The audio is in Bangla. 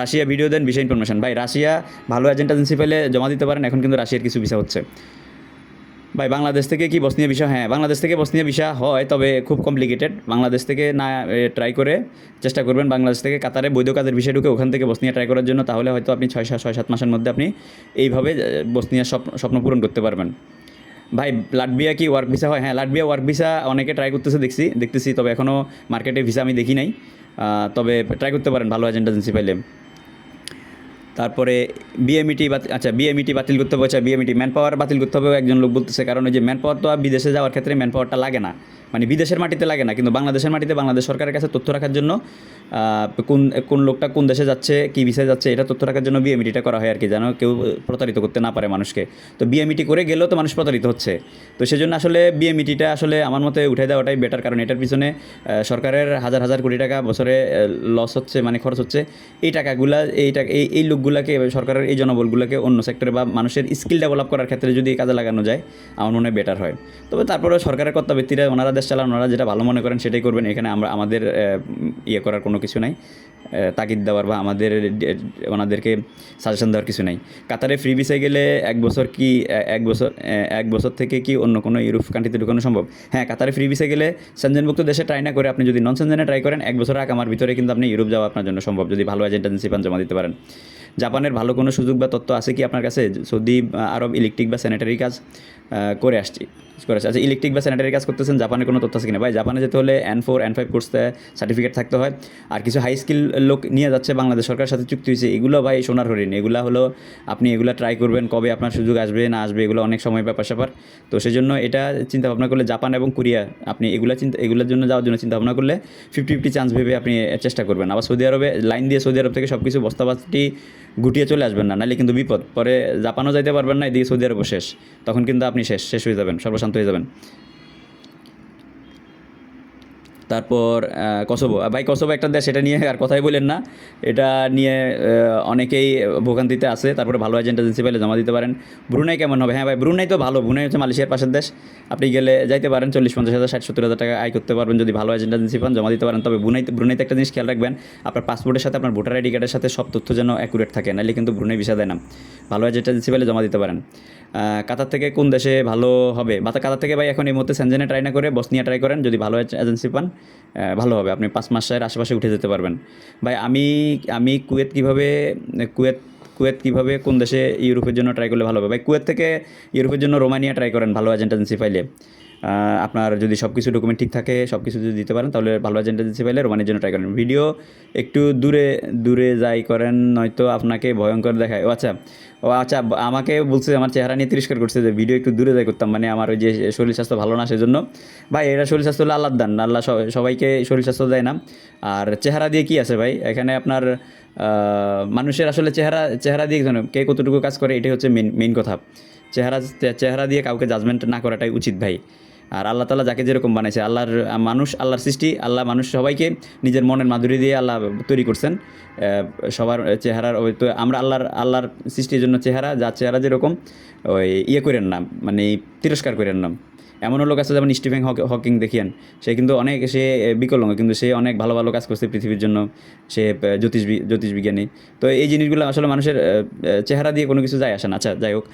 রাশিয়া ভিডিও দেন ভিসা ইনফরমেশন ভাই, রাশিয়া ভালো এজেন্ট এজেন্সি পেলে জমা দিতে পারেন, এখন কিন্তু রাশিয়ার কিছু ভিসা হচ্ছে। ভাই, বাংলাদেশ থেকে কি বসনিয়া ভিসা হ্যাঁ বাংলাদেশ থেকে বসনিয়া ভিসা হয়, তবে খুব কমপ্লিকেটেড বাংলাদেশ থেকে না ট্রাই করে চেষ্টা করবেন বাংলাদেশ থেকে কাতারে বৈধ কাজের বিষয় ঢুকে ওখান থেকে বসনিয়া ট্রাই করার জন্য, তাহলে হয়তো আপনি ছয় ছয় সাত মাসের মধ্যে আপনি এইভাবে বসনিয়ার স্বপ্ন স্বপ্ন পূরণ করতে পারবেন। ভাই লাটবিয়া কি ওয়ার্ক ভিসা হয়? হ্যাঁ লাটবিয়া ওয়ার্ক ভিসা অনেকে ট্রাই করতেছে, দেখছি, দেখতেছি, তবে এখনও মার্কেটে ভিসা আমি দেখি নাই। তবে ট্রাই করতে পারেন ভালো এজেন্ট এজেন্সি পাইলে তারপরে বিএমইটি আচ্ছা বিএমইটি বাতিল করতে হবে আচ্ছা বিএমইটি ম্যান পাওয়ার বাতিল করতে হবে, একজন লোক বলতেছে, কারণ ওই যে ম্যান পাওয়ার তো বিদেশে যাওয়ার ক্ষেত্রে ম্যান পাওয়ারটা লাগে না। মানে বিদেশের মাটিতে লাগে না, কিন্তু বাংলাদেশের মাটিতে বাংলাদেশ সরকারের কাছে তথ্য রাখার জন্য কোন কোন লোকটা কোন দেশে যাচ্ছে, কী বিষয়ে যাচ্ছে, এটা তথ্য রাখার জন্য বিএমইটিটা করা হয় আর কি, যেন কেউ প্রতারিত করতে না পারে মানুষকে। তো বিএমইটি করে গেলেও তো মানুষ প্রতারিত হচ্ছে। তো সেজন্য আসলে বিএমইটিটা আসলে আমার মতে উঠে দেওয়াটাই বেটার কারণ এটার পিছনে সরকারের হাজার হাজার কোটি টাকা বছরে লস হচ্ছে মানে খরচ হচ্ছে। এই টাকাগুলা, এই টাকা, এই এই লোকগুলাকে সরকারের এই জনবলগুলোকে অন্য সেক্টরে বা মানুষের স্কিল ডেভেলপ করার ক্ষেত্রে যদি কাজে লাগানো যায়, আমার মনে হয় বেটার হয়। তবে তারপরে সরকারের কর্তাব্যক্তিরা ওনারা দেশ চালান, ওনারা যেটা ভালো মনে করেন সেটাই করবেন। এখানে আমরা, আমাদের ইয়ে করার কোনো কিছু নাই। তাগিদ দেওয়ার বা আমাদের ওনাদেরকে সাজেশন দেওয়ার কিছু নাই। কাতারে ফ্রি ভিসায় গেলে এক বছর কি এক বছর এক বছর থেকে কি অন্য কোনো ইউরোপ কান্ট্রিতে ঢুকানো সম্ভব? হ্যাঁ কাতারে ফ্রি ভিসায় গেলে সেনজেনভুক্ত দেশে ট্রাই না করে আপনি যদি নন সেনজেনে ট্রাই করেন, এক বছর আগে আমার ভিতরে কিন্তু আপনি ইউরোপ যাওয়া আপনার জন্য সম্ভব, যদি ভালো এজেন্ট এজেন্সি পান, জমা দিতে পারেন। জাপানের ভালো কোনো সুযোগ বা তথ্য আছে কি আপনার কাছে? সৌদি আরব ইলেকট্রিক বা স্যানিটারি কাজ করে আসছি করে আসছি। আচ্ছা ইলেকট্রিক বা স্যানিটারি কাজ করতেছেন জাপানে কোনো তথ্য আছে কিনা? ভাই, জাপানে যেতে হলে এন ফোর এন ফাইভ কোর্সে সার্টিফিকেট থাকতে হয়। আর কিছু হাই স্কিল লোক নিয়ে যাচ্ছে, বাংলাদেশ সরকারের সাথে চুক্তি হয়েছে, এগুলো ভাই সোনার হরিণ। এগুলো হলো, আপনি এগুলো ট্রাই করবেন, কবে আপনার সুযোগ আসবে, না আসবে, এগুলো অনেক সময় ব্যাপার স্যাপার। তো সেই জন্য এটা চিন্তা ভাবনা করলে জাপান এবং কোরিয়া, আপনি এগুলো চিন্তা, এগুলোর জন্য যাওয়ার জন্য চিন্তা ভাবনা করলে ফিফটি ফিফটি চান্স ভেবে আপনি চেষ্টা করবেন। আবার সৌদি আরবে লাইন দিয়ে সৌদি আরব থেকে সব কিছু বস্তাবাস্তি গুটিয়ে চলে আসবেন না, নাহলে কিন্তু বিপদ। পরে জাপানও যাইতে পারবেন না, এদিকে সৌদি আরবও শেষ। তখন কিন্তু আপনি শেষ শেষ হয়ে যাবেন, সর্বশান্ত হয়ে যাবেন। তারপর কসোভো। ভাই, কসোভো একটা দেশ, এটা নিয়ে আর কথাই বলেন না। এটা নিয়ে অনেকেই ভোগান্তিতে আছে। তারপরে ভালো এজেন্ট এজেন্সি পেলে জমা দিতে পারেন। ব্রুনাই কেমন হবে? হ্যাঁ ভাই, ব্রুনাই তো ভালো। ব্রুনাই হচ্ছে মালয়েশিয়ার পাশের দেশ। আপনি গেলে যাইতে পারেন, চল্লিশ, পঞ্চাশ হাজার, ষাট, সত্তর হাজার টাকা আয় করতে পারবেন। যদি ভালো এজেন্ট এজেন্সি পান, জমা দিতে পারেন। তবে ব্রুনাইতে ব্রুনাইতে একটা জিনিস খেয়াল রাখবেন, আপনার পাসপোর্টের সাথে, আপনার ভোটার আইডি কার্ডের সাথে সব তথ্য যেন অ্যাকুরেট থাকে। নাহলে কিন্তু ব্রুনাই ভিসা দেয় না। ভালো এজেন্ট এজেন্সি পেলে জমা দিতে পারেন। কাতার থেকে কোন দেশে ভালো হবে? বা কাতার থেকে ভাই এখন এই মুহূর্তে সেনজেনে ট্রাই না করে বসনিয়া ট্রাই করেন, যদি ভালো এজেন্সি পান ভালো হবে। আপনি পাঁচ মাসের আশেপাশে উঠে যেতে পারবেন। ভাই আমি আমি কুয়েত কীভাবে, কুয়েত কুয়েত কীভাবে, কোন দেশে ইউরোপের জন্য ট্রাই করলে ভালো হবে? ভাই, কুয়েত থেকে ইউরোপের জন্য রোমানিয়া ট্রাই করেন ভালো এজেন্ট এজেন্সি পাইলে আপনার যদি সব কিছু ডকুমেন্ট ঠিক থাকে সব কিছু যদি দিতে পারেন, তাহলে ভালো এজেন্ট এজেন্সি পাইলে রোমানির জন্য ট্রাই করেন। ভিডিও একটু দূরে দূরে যাই করেন, নয়তো আপনাকে ভয়ঙ্কর দেখায়। ও আচ্ছা ও আচ্ছা আমাকে বলছে, আমার চেহারা নিয়ে তিরস্কার করছে যে ভিডিও একটু দূরে যাই করতাম মানে আমার ওই যে শরীর স্বাস্থ্য ভালো না সেজন্য। ভাই এটা শরীর স্বাস্থ্য হলে আল্লাহ দান, আল্লাহ সব- সবাইকে শরীর স্বাস্থ্য দেয় না। আর চেহারা দিয়ে কি আছে ভাই? এখানে আপনার মানুষের আসলে চেহারা চেহারা দিয়ে জানো কে কতটুকু কাজ করে, এটাই হচ্ছে মেন মেন কথা। চেহারা চেহারা দিয়ে কাউকে জাজমেন্ট না করাটাই উচিত ভাই। আর আল্লাহ তালা যাকে যেরকম বানাইছে, আল্লাহর, মানুষ, আল্লাহর সৃষ্টি, আল্লাহ মানুষ সবাইকে নিজের মনের মাধুরী দিয়ে আল্লাহ তৈরি করছেন। সবার চেহারার ওই তো আমরা আল্লাহর আল্লাহর সৃষ্টির জন্য চেহারা যা চেহারা যেরকম, ওই ইয়ে করেন না মানে তিরস্কার করেন না। এমনও লোক আছে যেমন স্টিফেন হক দেখিয়েন। সে কিন্তু অনেক সে বিকলঙ্গ, কিন্তু সে অনেক ভালো ভালো কাজ করছে পৃথিবীর জন্য। সে জ্যোতিষ জ্যোতিষবিজ্ঞানী তো এই জিনিসগুলো আসলে মানুষের চেহারা দিয়ে কোনো কিছু যায় আসে না। আচ্ছা যাই হোক।